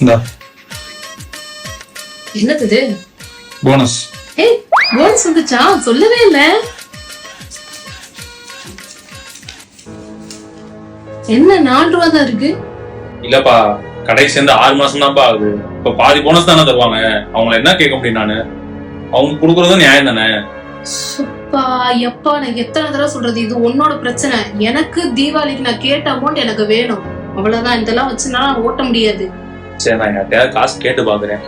இந்தா. என்னது இது? போனஸ் ஏய் போன்ஸ் வந்துச்சா? சொல்லவே இல்ல. என்ன நாலு ரூபா தான் இருக்கு? இல்லப்பா கடைக்கு சேர்ந்து ஆறு மாசம் தான்ப்பா ஆகுது. இப்ப பாதி போனஸ் தானே தருவாங்க. அவங்கள என்ன கேட்க முடியும் நானு? அவங்க கொடுக்கறதும் நியாயம் தானே? சுப்பா எப்பா நான் எத்தனை தடவை சொல்றது? இது உன்னோட பிரச்சனை. எனக்கு தீபாவளிக்கு நான் கேட்ட அமௌண்ட் எனக்கு வேணும். அவ்வளவுதான். இதெல்லாம் வச்சுனா ஓட்ட முடியாது. சரி நான் யார்கிட்டயாவது காசு கேட்டு பாக்குறேன்.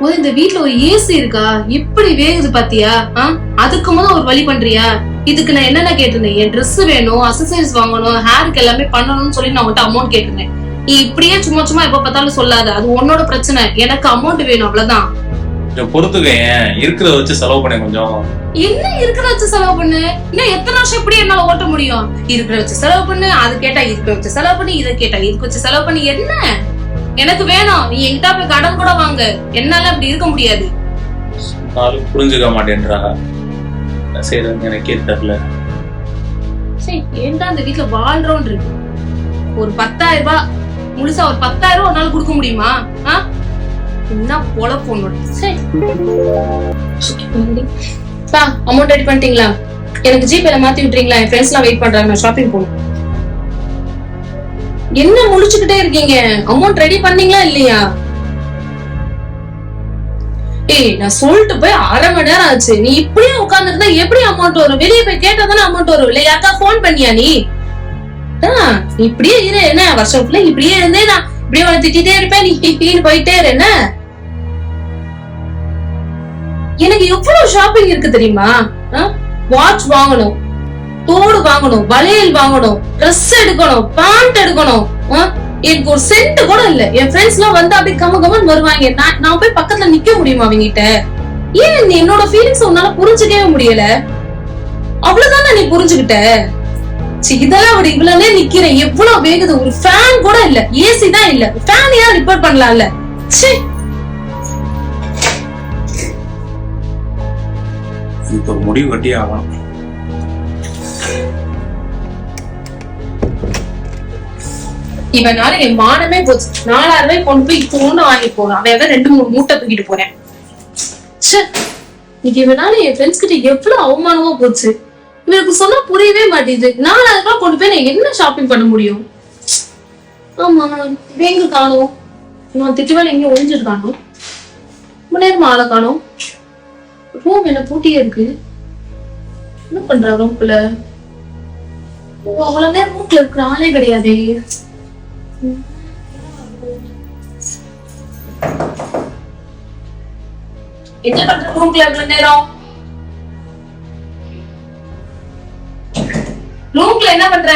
போது இந்த வீட்ல ஒரு ஏசி இருக்கா? இப்படி வேகுது பாத்தியா? அதுக்கு முதல் ஒரு வழி பண்றியா? இதுக்கு நான் என்னென்ன கேட்டிருந்தேன்? என் Dress வேணும் அசசரிஸ் வாங்கணும் ஹேருக்கு எல்லாமே பண்ணணும்னு சொல்லி நான் உன்கிட்ட அமௌண்ட் கேட்டிருந்தேன். நீ இப்படியே சும்மா சும்மா எப்ப பார்த்தாலும் சொல்லாத. அது உன்னோட பிரச்சனை. எனக்கு அமௌண்ட் வேணும் அவ்வளவுதான். கொஞ்சம் பொறுத்துக்க இருக்கிறத வச்சு செலவு பண்ணேன் கொஞ்சம். என்ன இருக்கிற வச்சு செலவு பண்ணு? இன்னும் எத்தனை வருஷம் இப்படி என்னால ஓட்ட முடியும்? இருக்கிற வச்சு செலவு பண்ணு அது கேட்டா இருக்கிற வச்சு செலவு பண்ணி இதை கேட்டா இதுக்கு வச்சு செலவு பண்ணி. என்ன? எனக்கு வேணும். நீ என்கிட்ட போய் கடன் கூட வாங்க. என்னால அப்படி இருக்க முடியாது. புரிஞ்சுக்க மாட்டேன்றா. என்ன செய்யறதுன்னு எனக்கே தெரியல. சரி ஏன்டா இந்த வீட்ல வாழ்றோம் இருக்கு ஒரு பத்தாயிரம் ரூபாய் முழுசா ஒரு பத்தாயிரம் ரூபாய் உன்னால கொடுக்க முடியுமா? என்ன பொழப்பு சரி பா அமௌண்ட் ரெடி பண்ணிட்டீங்களா? எனக்கு ஜிபேல மாத்தி விட்டுறீங்களா? என் ஃப்ரெண்ட்ஸ் எல்லாம் வெயிட் பண்றாங்க ஷாப்பிங் போகணும். என்ன முழிச்சுக்கிட்டே இருக்கீங்க? அமௌண்ட் ரெடி பண்ணீங்களா இல்லையா? ஏய் நான் சொல்லிட்டு போய் அரை மணி நேரம் ஆச்சு. நீ இப்படியே உட்கார்ந்துருந்தா எப்படி அமௌண்ட் வரும்? வெளியே போய் கேட்டா தானே அமௌண்ட் வரும். இல்ல யாருக்கா ஃபோன் பண்ணியா நீ? இப்படியே இரு என்ன? வருஷம் இப்படியே இருந்தே நான் இப்படியே திட்டிட்டே இருப்பேன். நீ இப்படின்னு போயிட்டே இரு என்ன? எனக்கு எவ்வளவு ஷாப்பிங் இருக்கு தெரியுமா? வாட்ச் வாங்கணும். தோடு வாங்கணும். வளையல் வாங்கணும். ட்ரெஸ் எடுக்கணும். பேண்ட் எடுக்கணும். ஆ? எனக்கு ஒரு சென்ட் கூட இல்ல. என் ஃப்ரெண்ட்ஸ் எல்லாம் வந்து அப்படியே கம கமன் வருவாங்க. நான் நான் போய் பக்கத்துல நிக்க முடியுமா அவங்க கிட்ட ஏன் நீ என்னோட ஃபீலிங்ஸ் உன்னால புரிஞ்சுக்கவே முடியல? அவ்வளவுதானே நீ புரிஞ்சுகிட்ட ச்சீ, இதெல்லாம் விட. இவ்வளவு நிக்கிறேன். எவ்வளவு வேகுது? ஒரு ஃபேன் கூட இல்ல. ஏசி தான் இல்ல. ஃபேன் ஏன் ரிப்பேர் பண்ணலாம்ல? சே இதுக்கு ஒரு முடிவு கட்டி ஆகணும். இவனால என் மானமே போச்சு. நாலாயிரம் ரூபாய் கொண்டு போய் தோண்டு வாங்கி போறான் அவன் ஏதாவது ரெண்டு மூணு மூட்டை தூக்கிட்டு போறேன். ச்சே, இன்னைக்கு இவனால என் ஃப்ரெண்ட்ஸ் கிட்ட எவ்வளவு அவமானமா போச்சு. இவனுக்கு சொன்னா புரியவே மாட்டேங்குது. நாலாயிரம் ரூபாய் கொண்டு போய் நான் என்ன ஷாப்பிங் பண்ண முடியும்? ஆமா இவன் எங்க காணும். நான் திட்டுவேல எங்கேயும் ஒழிஞ்சிருக்கானோ ரொம்ப நேரமா ஆளை காணும். ரூம் என்ன பூட்டியே இருக்கு. என்ன பண்றா ரூம்குள்ள அவ்வளவு நேரம் ரூம்ல இருக்கிற ஆளே கிடையாதே. என்ன பண்ற ரூம்ல இவ்வளவு நேரம்? ரூம்ல என்ன பண்ற?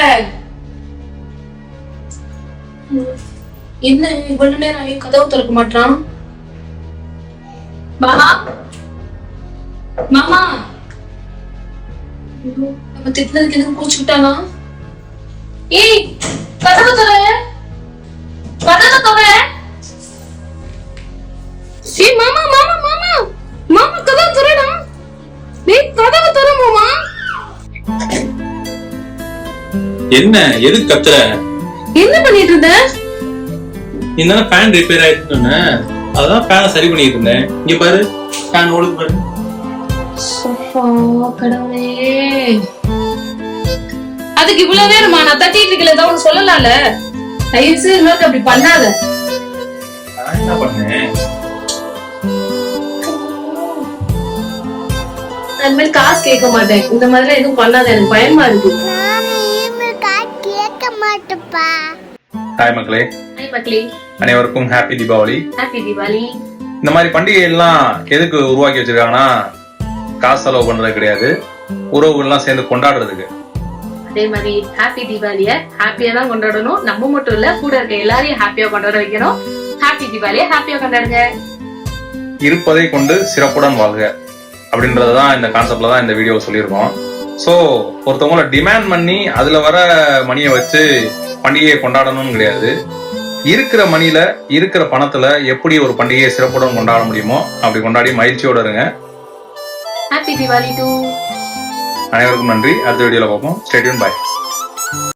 என்ன இவ்வளவு நேரம் கதவு திறக்க மாட்டான் மகா மாமா! நம்ம திட்டினதுக்கு எதுவும் கூச்சுக்கிட்டானா ஏய் கதவு தர கதவு தர ஏய் மாமா மாமா மாமா! மாமா கதவு தரடா டேய் கதவு தர மாமா! என்ன எதுக்கு கத்துற? என்ன பண்ணிட்டு இருந்த? இந்த ஃபேன் ரிப்பேர் ஆயிடுச்சுன்னு அதான் ஃபேனை சரி பண்ணிட்டு இருந்தேன். இங்க பாரு ஃபேன் ஓடுது பாரு. கடவுளே அதுக்கு இவ்வளவு நேரமா நான் தட்டிட்டு இருக்கல ஏதாவது சொல்லலாம்ல? தயவு செய்து இன்னொரு அப்படி பண்ணாத. நான் என்ன பண்ணேன்? காசு கேட்க மாட்டேன். இந்த மாதிரி எதுவும் பண்ணாத. எனக்கு பயமா இருக்கு. ஹாய் மக்களே. ஹாய் மக்களே. அனைவருக்கும் ஹாப்பி தீபாவளி. ஹாப்பி தீபாவளி. இந்த மாதிரி பண்டிகை எல்லாம் எதுக்கு உருவாக்கி வச்சிருக்காங்கன்னா காசு செலவு பண்றது கிடையாது. உறவுகள்லாம் சேர்ந்து கொண்டாடுறதுக்கு. அதே மாதிரி ஹாப்பி தீபாவளிய ஹாப்பியா தான் கொண்டாடணும். நம்ம மட்டும் இல்ல கூட இருக்க எல்லாரையும் ஹாப்பியா கொண்டாட வைக்கணும். ஹாப்பி தீபாவளிய ஹாப்பியா கொண்டாடுங்க. இருப்பதை கொண்டு சிறப்புடன் வாழ்க. அப்படின்றது தான் இந்த கான்செப்ட்ல தான் இந்த வீடியோ சொல்லியிருக்கோம். ஸோ ஒருத்தவங்கள டிமாண்ட் பண்ணி அதுல வர மணியை வச்சு பண்டிகையை கொண்டாடணும்னு கிடையாது. இருக்கிற மணியில இருக்கிற பணத்துல எப்படி ஒரு பண்டிகையை சிறப்புடன் கொண்டாட முடியுமோ அப்படி கொண்டாடி மகிழ்ச்சியோட இருங்க. ஹாப்பி தீபாவளி டூ அனைவருக்கும் நன்றி. அடுத்த வீடியோவில் பார்ப்போம். ஸ்டேடியம் பாய்